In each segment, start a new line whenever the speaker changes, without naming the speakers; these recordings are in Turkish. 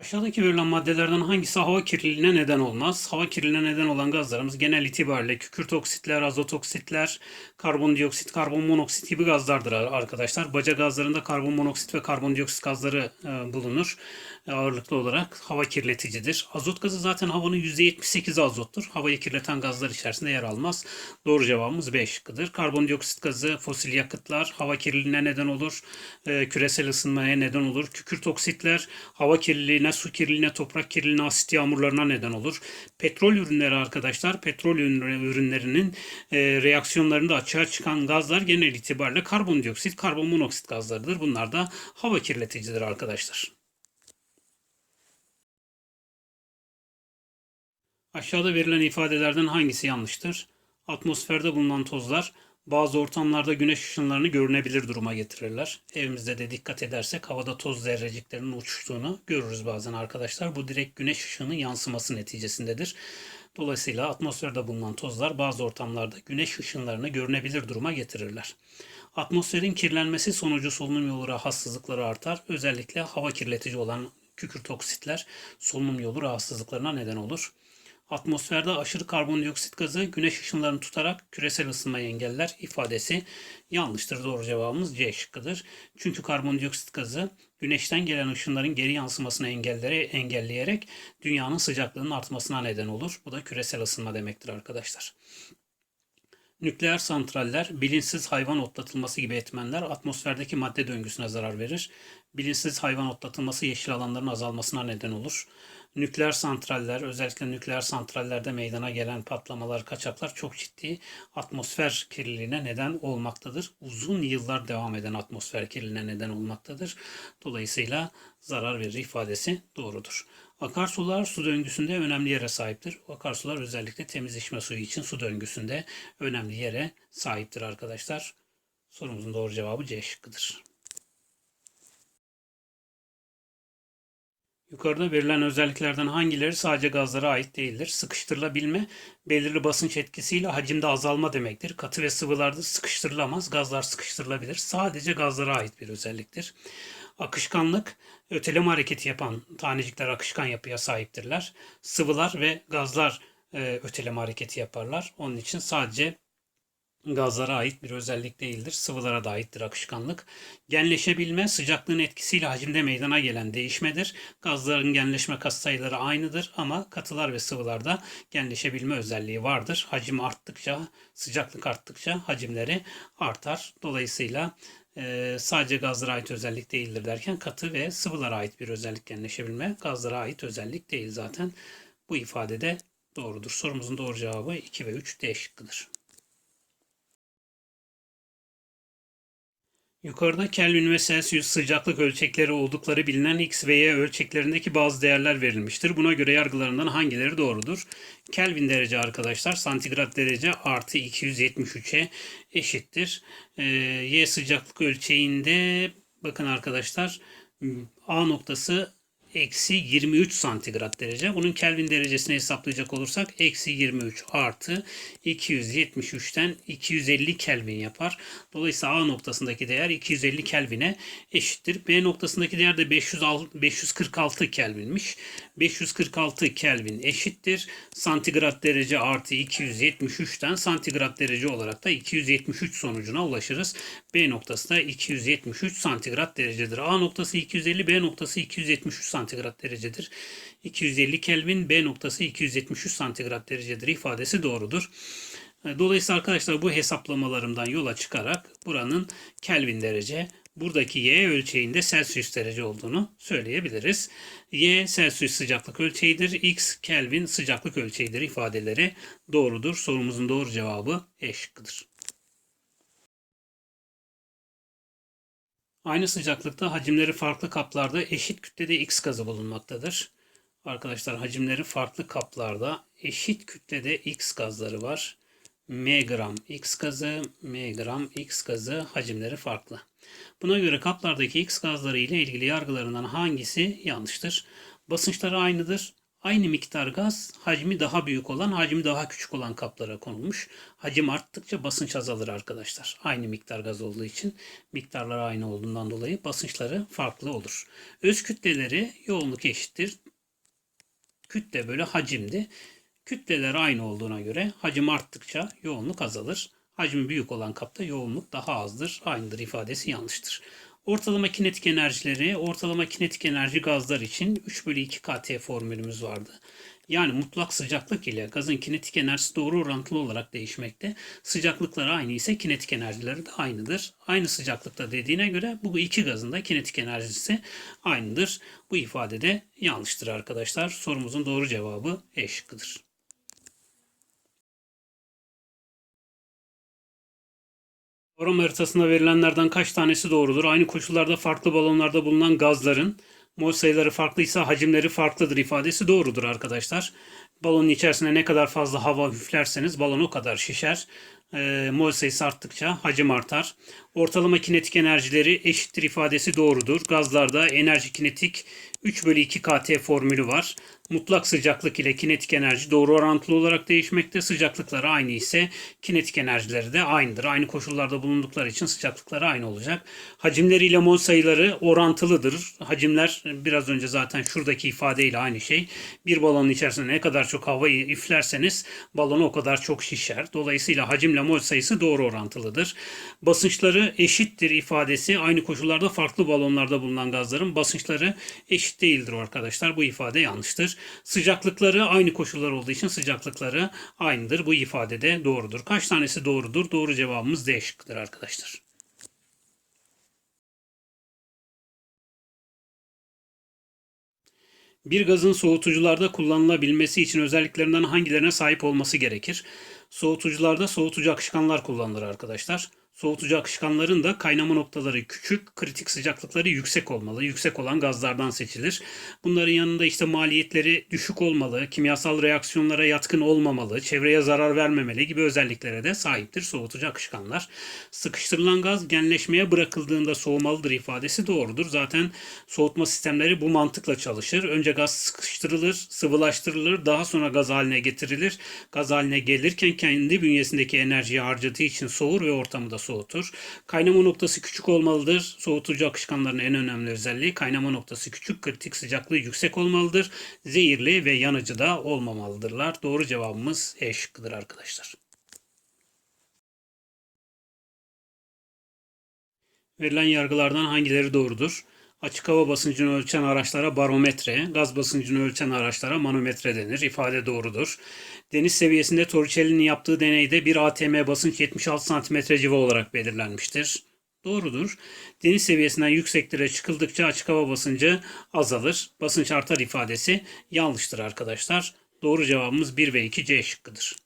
Aşağıdaki verilen maddelerden hangisi hava kirliliğine neden olmaz? Hava kirliliğine neden olan gazlarımız genel itibariyle kükürt oksitler, azot oksitler, karbondioksit, karbon monoksit gibi gazlardır arkadaşlar. Baca gazlarında karbon monoksit ve karbondioksit gazları e, bulunur. E, ağırlıklı olarak hava kirleticidir. Azot gazı zaten havanın %78'i azottur. Havayı kirleten gazlar içerisinde yer almaz. Doğru cevabımız B şıkkıdır. Karbondioksit gazı, fosil yakıtlar hava kirliliğine neden olur. E, küresel ısınmaya neden olur. Kükürt oksitler hava kirliliğine, su kirliliğine, toprak kirliliğine, asit yağmurlarına neden olur. Petrol ürünleri arkadaşlar, petrol ürünlerinin e, reaksiyonlarında açığa çıkan gazlar genel itibariyle karbondioksit, karbon monoksit gazlarıdır. Bunlar da hava kirleticidir arkadaşlar. Aşağıda verilen ifadelerden hangisi yanlıştır? Atmosferde bulunan tozlar bazı ortamlarda güneş ışınlarını görünebilir duruma getirirler. Evimizde de dikkat edersek havada toz zerreciklerinin uçuştuğunu görürüz bazen arkadaşlar. Bu direkt güneş ışığının yansıması neticesindedir. Dolayısıyla atmosferde bulunan tozlar bazı ortamlarda güneş ışınlarını görünebilir duruma getirirler. Atmosferin kirlenmesi sonucu solunum yolu rahatsızlıkları artar. Özellikle hava kirletici olan kükürt oksitler solunum yolu rahatsızlıklarına neden olur. Atmosferde aşırı karbondioksit gazı güneş ışınlarını tutarak küresel ısınmayı engeller ifadesi yanlıştır. Doğru cevabımız C şıkkıdır. Çünkü karbondioksit gazı güneşten gelen ışınların geri yansımasını engelleri engelleyerek dünyanın sıcaklığının artmasına neden olur. Bu da küresel ısınma demektir arkadaşlar. Nükleer santraller, bilinçsiz hayvan otlatılması gibi etmenler atmosferdeki madde döngüsüne zarar verir. Bilinçsiz hayvan otlatılması yeşil alanların azalmasına neden olur. Nükleer santraller, özellikle nükleer santrallerde meydana gelen patlamalar, kaçaklar çok ciddi atmosfer kirliliğine neden olmaktadır. Uzun yıllar devam eden atmosfer kirliliğine neden olmaktadır. Dolayısıyla zarar verir ifadesi doğrudur. Akarsular su döngüsünde önemli yere sahiptir. Akarsular özellikle temiz içme suyu için su döngüsünde önemli yere sahiptir arkadaşlar. Sorumuzun doğru cevabı C şıkkıdır. Yukarıda verilen özelliklerden hangileri sadece gazlara ait değildir? Sıkıştırılabilme, belirli basınç etkisiyle hacimde azalma demektir. Katı ve sıvılarda sıkıştırılamaz, gazlar sıkıştırılabilir. Sadece gazlara ait bir özelliktir. Akışkanlık, öteleme hareketi yapan tanecikler akışkan yapıya sahiptirler. Sıvılar ve gazlar e, öteleme hareketi yaparlar. Onun için sadece gazlara ait bir özellik değildir. Sıvılara da aittir akışkanlık. Genleşebilme sıcaklığın etkisiyle hacimde meydana gelen değişmedir. Gazların genleşme katsayıları aynıdır ama katılar ve sıvılarda genleşebilme özelliği vardır. Hacim arttıkça, sıcaklık arttıkça hacimleri artar. Dolayısıyla e, sadece gazlara ait özellik değildir derken katı ve sıvılara ait bir özellik genleşebilme. Gazlara ait özellik değil zaten. Bu ifadede doğrudur. Sorumuzun doğru cevabı 2 ve 3 D şıkkıdır. Yukarıda Kelvin ve Celsius sıcaklık ölçekleri oldukları bilinen X ve Y ölçeklerindeki bazı değerler verilmiştir. Buna göre yargılarından hangileri doğrudur? Kelvin derece arkadaşlar santigrat derece artı 273'e eşittir. Ee, y sıcaklık ölçeğinde bakın arkadaşlar A noktası eksi 23 santigrat derece. Bunun Kelvin derecesini hesaplayacak olursak eksi 23 artı 273'ten 250 Kelvin yapar. Dolayısıyla A noktasındaki değer 250 Kelvin'e eşittir. B noktasındaki değer de 546 Kelvin'miş. 546 Kelvin eşittir. Santigrat derece artı 273'ten santigrat derece olarak da 273 sonucuna ulaşırız. B noktası da 273 santigrat derecedir. A noktası 250, B noktası 273 santigrat derecedir. 250 Kelvin, B noktası 273 santigrat derecedir ifadesi doğrudur. Dolayısıyla arkadaşlar bu hesaplamalarımdan yola çıkarak buranın Kelvin derece, buradaki Y ölçeğinde Celsius derece olduğunu söyleyebiliriz. Y Celsius sıcaklık ölçeğidir, X Kelvin sıcaklık ölçeğidir ifadeleri doğrudur. Sorumuzun doğru cevabı E şıkkıdır. Aynı sıcaklıkta hacimleri farklı kaplarda eşit kütlede X gazı bulunmaktadır. Arkadaşlar hacimleri farklı kaplarda eşit kütlede X gazları var. M gram X gazı, M gram X gazı hacimleri farklı. Buna göre kaplardaki X gazları ile ilgili yargılarından hangisi yanlıştır? Basınçları aynıdır Aynı miktar gaz hacmi daha büyük olan, hacmi daha küçük olan kaplara konulmuş. Hacim arttıkça basınç azalır arkadaşlar. Aynı miktar gaz olduğu için miktarlar aynı olduğundan dolayı basınçları farklı olur. Öz kütleleri yoğunluk eşittir. Kütle böyle hacimdi. Kütleler aynı olduğuna göre hacim arttıkça yoğunluk azalır. Hacmi büyük olan kapta yoğunluk daha azdır. Aynıdır ifadesi yanlıştır. Ortalama kinetik enerjileri, ortalama kinetik enerji gazlar için 3 bölü 2 KT formülümüz vardı. Yani mutlak sıcaklık ile gazın kinetik enerjisi doğru orantılı olarak değişmekte. Sıcaklıkları aynı ise kinetik enerjileri de aynıdır. Aynı sıcaklıkta dediğine göre bu iki gazın da kinetik enerjisi aynıdır. Bu ifade de yanlıştır arkadaşlar. Sorumuzun doğru cevabı E şıkkıdır. Kavram haritasında verilenlerden kaç tanesi doğrudur? Aynı koşullarda farklı balonlarda bulunan gazların mol sayıları farklıysa hacimleri farklıdır ifadesi doğrudur arkadaşlar. Balonun içerisine ne kadar fazla hava üflerseniz balon o kadar şişer. E, mol sayısı arttıkça hacim artar. Ortalama kinetik enerjileri eşittir ifadesi doğrudur. Gazlarda enerji kinetik 3 bölü 2 KT formülü var. Mutlak sıcaklık ile kinetik enerji doğru orantılı olarak değişmekte. Sıcaklıkları aynı ise kinetik enerjileri de aynıdır. Aynı koşullarda bulundukları için sıcaklıkları aynı olacak. Hacimleri ile mol sayıları orantılıdır. Hacimler biraz önce zaten şuradaki ifadeyle aynı şey. Bir balonun içerisine ne kadar çok havayı üflerseniz balon o kadar çok şişer. Dolayısıyla hacimle mol sayısı doğru orantılıdır. Basınçları eşittir ifadesi aynı koşullarda farklı balonlarda bulunan gazların basınçları eşit değildir arkadaşlar. Bu ifade yanlıştır. Sıcaklıkları aynı koşullar olduğu için sıcaklıkları aynıdır. Bu ifade de doğrudur. Kaç tanesi doğrudur? Doğru cevabımız D şıkkıdır arkadaşlar. Bir gazın soğutucularda kullanılabilmesi için özelliklerinden hangilerine sahip olması gerekir? Soğutucularda soğutucu akışkanlar kullanılır arkadaşlar. Soğutucu akışkanların da kaynama noktaları küçük, kritik sıcaklıkları yüksek olmalı. Yüksek olan gazlardan seçilir. Bunların yanında işte maliyetleri düşük olmalı, kimyasal reaksiyonlara yatkın olmamalı, çevreye zarar vermemeli gibi özelliklere de sahiptir soğutucu akışkanlar. Sıkıştırılan gaz genleşmeye bırakıldığında soğumalıdır ifadesi doğrudur. Zaten soğutma sistemleri bu mantıkla çalışır. Önce gaz sıkıştırılır, sıvılaştırılır, daha sonra gaz haline getirilir. Gaz haline gelirken kendi bünyesindeki enerjiyi harcadığı için soğur ve ortamı da soğutur. Kaynama noktası küçük olmalıdır. Soğutucu akışkanların en önemli özelliği kaynama noktası küçük, kritik sıcaklığı yüksek olmalıdır. Zehirli ve yanıcı da olmamalıdırlar. Doğru cevabımız E şıkkıdır arkadaşlar. Verilen yargılardan hangileri doğrudur? Açık hava basıncını ölçen araçlara barometre, gaz basıncını ölçen araçlara manometre denir. İfade doğrudur. Deniz seviyesinde Torricelli'nin yaptığı deneyde bir ATM basınç 76 cm civa olarak belirlenmiştir. Doğrudur. Deniz seviyesinden yükseklere çıkıldıkça açık hava basıncı azalır. Basınç artar ifadesi yanlıştır arkadaşlar. Doğru cevabımız 1 ve 2 C şıkkıdır.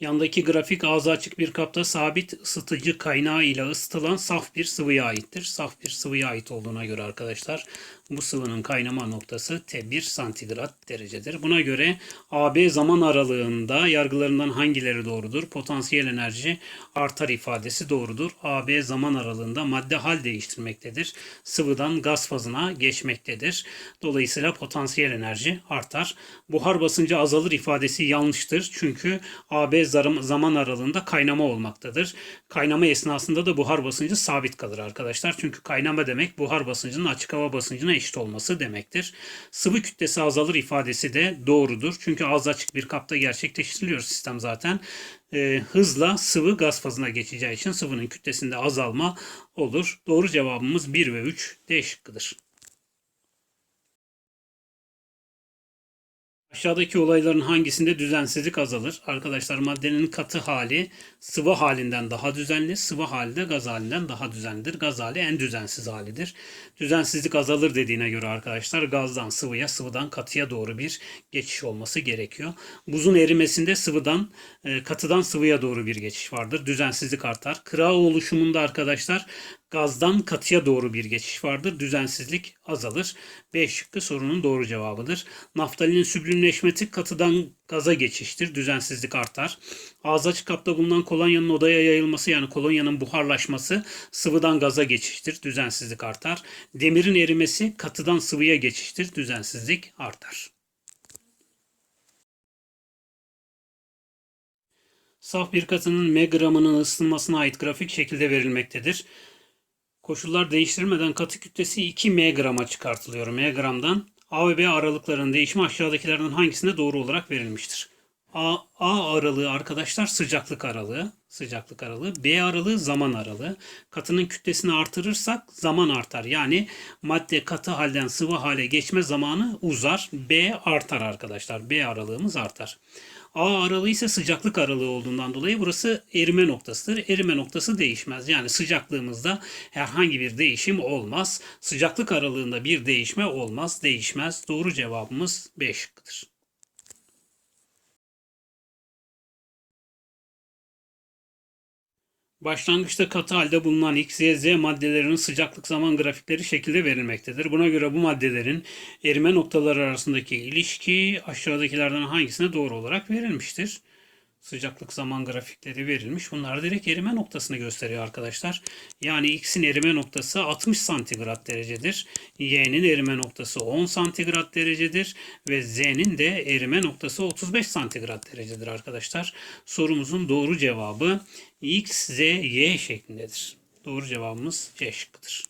Yandaki grafik ağzı açık bir kapta sabit ısıtıcı kaynağı ile ısıtılan saf bir sıvıya aittir. Saf bir sıvıya ait olduğuna göre arkadaşlar bu sıvının kaynama noktası T1 santigrat derecedir. Buna göre AB zaman aralığında yargılarından hangileri doğrudur? Potansiyel enerji artar ifadesi doğrudur. AB zaman aralığında madde hal değiştirmektedir. Sıvıdan gaz fazına geçmektedir. Dolayısıyla potansiyel enerji artar. Buhar basıncı azalır ifadesi yanlıştır. Çünkü AB zaman aralığında kaynama olmaktadır. Kaynama esnasında da buhar basıncı sabit kalır arkadaşlar. Çünkü kaynama demek buhar basıncının açık hava basıncına eşit olması demektir. Sıvı kütlesi azalır ifadesi de doğrudur. Çünkü ağız açık bir kapta gerçekleştiriliyor sistem zaten. E, hızla sıvı gaz fazına geçeceği için sıvının kütlesinde azalma olur. Doğru cevabımız 1 ve 3 D şıkkıdır. Aşağıdaki olayların hangisinde düzensizlik azalır? Arkadaşlar maddenin katı hali sıvı halinden daha düzenli, sıvı hali de gaz halinden daha düzenlidir. Gaz hali en düzensiz halidir. Düzensizlik azalır dediğine göre arkadaşlar gazdan sıvıya, sıvıdan katıya doğru bir geçiş olması gerekiyor. Buzun erimesinde sıvıdan, e, katıdan sıvıya doğru bir geçiş vardır. Düzensizlik artar. Kıra oluşumunda arkadaşlar Gazdan katıya doğru bir geçiş vardır. Düzensizlik azalır. B şıkkı sorunun doğru cevabıdır. Naftalinin süblimleşmesi katıdan gaza geçiştir. Düzensizlik artar. Ağız açık kapta bulunan kolonyanın odaya yayılması yani kolonyanın buharlaşması sıvıdan gaza geçiştir. Düzensizlik artar. Demirin erimesi katıdan sıvıya geçiştir. Düzensizlik artar. Saf bir katının M gramının ısınmasına ait grafik şekilde verilmektedir. Koşullar değiştirilmeden katı kütlesi 2 m grama çıkartılıyor. M gramdan A ve B aralıklarının değişimi aşağıdakilerden hangisinde doğru olarak verilmiştir? A, A aralığı arkadaşlar sıcaklık aralığı, sıcaklık aralığı. B aralığı zaman aralığı. Katının kütlesini artırırsak zaman artar. Yani madde katı halden sıvı hale geçme zamanı uzar. B artar arkadaşlar. B aralığımız artar. A aralığı ise sıcaklık aralığı olduğundan dolayı burası erime noktasıdır. Erime noktası değişmez. Yani sıcaklığımızda herhangi bir değişim olmaz. Sıcaklık aralığında bir değişme olmaz, değişmez. Doğru cevabımız B şıkkıdır. Başlangıçta katı halde bulunan X, Y, Z maddelerinin sıcaklık zaman grafikleri şekilde verilmektedir. Buna göre bu maddelerin erime noktaları arasındaki ilişki aşağıdakilerden hangisine doğru olarak verilmiştir? Sıcaklık zaman grafikleri verilmiş. Bunlar direkt erime noktasını gösteriyor arkadaşlar. Yani X'in erime noktası 60 santigrat derecedir. Y'nin erime noktası 10 santigrat derecedir. Ve Z'nin de erime noktası 35 santigrat derecedir arkadaşlar. Sorumuzun doğru cevabı X, Z, Y şeklindedir. Doğru cevabımız C şıkkıdır.